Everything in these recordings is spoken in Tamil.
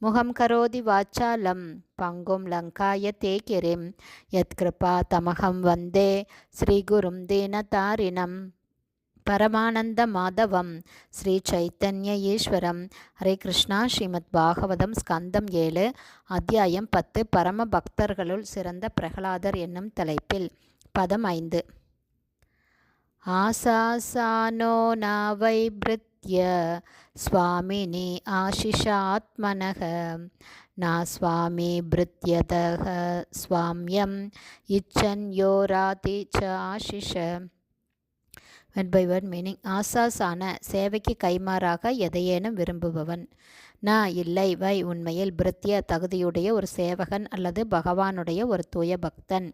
முகம் கரோதி வாச்சாலம் பங்கும் லங்காய தேகிரிம் யத்கிருபா தமகம் வந்தே ஸ்ரீகுரும் தீனதாரிணம் பரமானந்த மாதவம் ஸ்ரீ சைத்தன்ய ஈஸ்வரம். ஹரே கிருஷ்ணா ஸ்ரீமத் பாகவதம் ஸ்கந்தம் ஏழு அத்தியாயம் பத்து. பரம பக்தர்களுள் சிறந்த பிரகலாதர் என்னும் தலைப்பில். பதம் ஐந்து. ஆசாசானோ நாவைபிருத்ய स्वामिनि आशिषात्मनः न स्वामी भृत्यतः स्वाम्यम् इच्छन् यो राति च ஆஷிஷ வெட் பை வேர்ட் மீனிங் ஆசாசான சேவைக்கு கைமாறாக எதையேனும் விரும்புபவன் நான் இல்லை வை உண்மையில் பிருத்திய தகுதியுடைய ஒரு சேவகன் அல்லது பகவானுடைய ஒரு தூய பக்தன்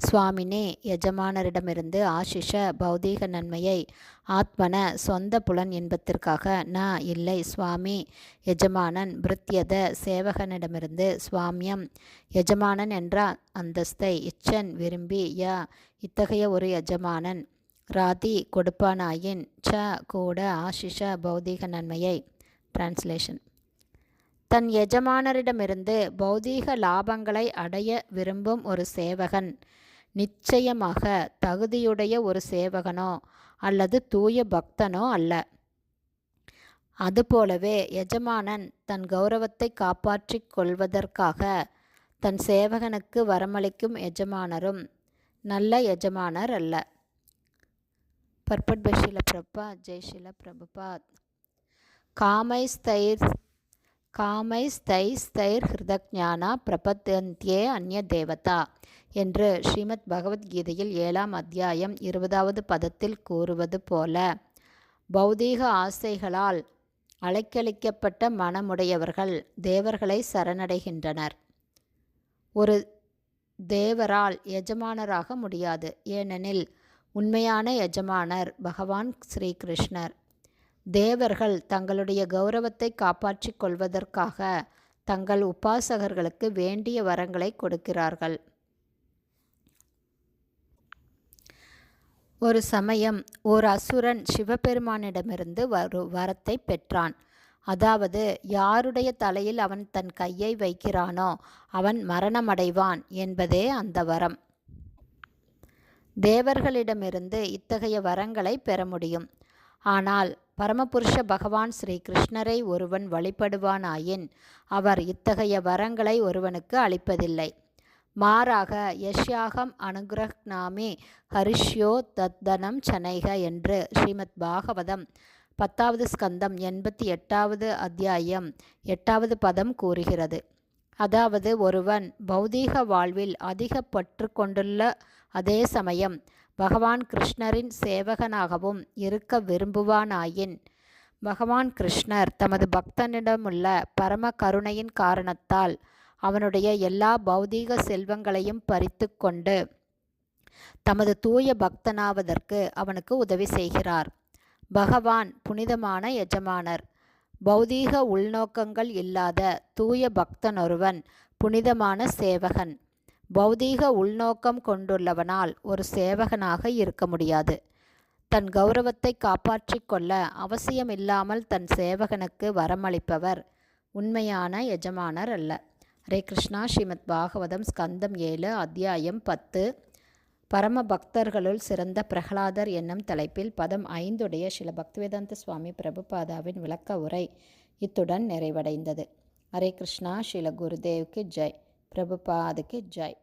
சுவாமினி எஜமானரிடமிருந்து ஆஷிஷ பௌதீக நன்மையை ஆத்மன சொந்த புலன் இன்பத்திற்காக ந இல்லை சுவாமி எஜமானன் பிருத்தியத சேவகனிடமிருந்து சுவாமியம் எஜமானன் என்ற அந்தஸ்தை இச்சன் விரும்பி ய இத்தகைய ஒரு எஜமானன் ராதி கொடுப்பானாயின் ச கூட ஆஷிஷ பௌதீக நன்மையை. டிரான்ஸ்லேஷன் தன் எஜமானரிடமிருந்து பௌதீக லாபங்களை அடைய விரும்பும் ஒரு சேவகன் நிச்சயமாக தகுதியுடைய ஒரு சேவகனோ அல்லது தூய பக்தனோ அல்ல. அதுபோலவே எஜமானன் தன் கௌரவத்தை காப்பாற்றிக் கொள்வதற்காக தன் சேவகனுக்கு வரமளிக்கும் எஜமானரும் நல்ல எஜமானர் அல்ல. பர்பட் பஷில பிரபா ஜெய்ஷில பிரபுபாத். காமைஸ்தைர் காமைஸ்தைஸ்தைர் ஹிருதஜானா பிரபத்தந்தியே அந்நிய தேவதா. என்று ஸ்ரீமத் பகவத்கீதையில் ஏழாம் அத்தியாயம் இருபதாவது பதத்தில் கூறுவது போல பௌதீக ஆசைகளால் அலைக்கழிக்கப்பட்ட மனமுடையவர்கள் தேவர்களை சரணடைகின்றனர். ஒரு தேவரால் எஜமானராக முடியாது. ஏனெனில் உண்மையான எஜமானர் பகவான் ஸ்ரீகிருஷ்ணர். தேவர்கள் தங்களுடைய கௌரவத்தை காப்பாற்றிக் கொள்வதற்காக தங்கள் உபாசகர்களுக்கு வேண்டிய வரங்களை கொடுக்கிறார்கள். ஒரு சமயம் ஓர் அசுரன் சிவபெருமானிடமிருந்து ஒரு வரத்தை பெற்றான். அதாவது யாருடைய தலையில் அவன் தன் கையை வைக்கிறானோ அவன் மரணமடைவான் என்பதே அந்த வரம். தேவர்களிடமிருந்து இத்தகைய வரங்களை பெற முடியும். ஆனால் பரமபுருஷ பகவான் ஸ்ரீ கிருஷ்ணரை ஒருவன் வழிபடுவானாயின் அவர் இத்தகைய வரங்களை ஒருவனுக்கு அளிப்பதில்லை. மாறாக யஷ்யாகம் அனுகிரக்னாமே ஹரிஷ்யோ தத்தனம் சனைக என்று ஸ்ரீமத் பாகவதம் பத்தாவது ஸ்கந்தம் எண்பத்தி எட்டாவது அத்தியாயம் எட்டாவது பதம் கூறுகிறது. அதாவது ஒருவன் பௌதீக வாழ்வில் அதிக பற்று கொண்டுள்ள அதே சமயம் பகவான் கிருஷ்ணரின் சேவகனாகவும் இருக்க விரும்புவானாயின். பகவான் கிருஷ்ணர் தமது பக்தனிடமுள்ள பரம கருணையின் காரணத்தால் அவனுடைய எல்லா பௌதீக செல்வங்களையும் பறித்து கொண்டு தமது தூய பக்தனாவதற்கு அவனுக்கு உதவி செய்கிறார். பகவான் புனிதமான எஜமானர். பௌதீக உள்நோக்கங்கள் இல்லாத தூய பக்தனொருவன் புனிதமான சேவகன். பௌதீக உள்நோக்கம் கொண்டுள்ளவனால் ஒரு சேவகனாக இருக்க முடியாது. தன் கௌரவத்தை காப்பாற்றிக் கொள்ள அவசியமில்லாமல் தன் சேவகனுக்கு வரமளிப்பவர் உண்மையான எஜமானர் அல்ல. ஹரே கிருஷ்ணா. ஸ்ரீமத் பாகவதம் ஸ்கந்தம் ஏழு அத்தியாயம் பத்து. பரம பக்தர்களுள் சிறந்த பிரகலாதர் என்னும் தலைப்பில் பதம் ஐந்துடைய சில பக்திவேதாந்த சுவாமி பிரபுபாதாவின் விளக்க உரை இத்துடன் நிறைவடைந்தது. ஹரே கிருஷ்ணா. ஸ்ரீல குருதேவுக்கு ஜெய். பிரபுபாதுக்கு ஜெய்.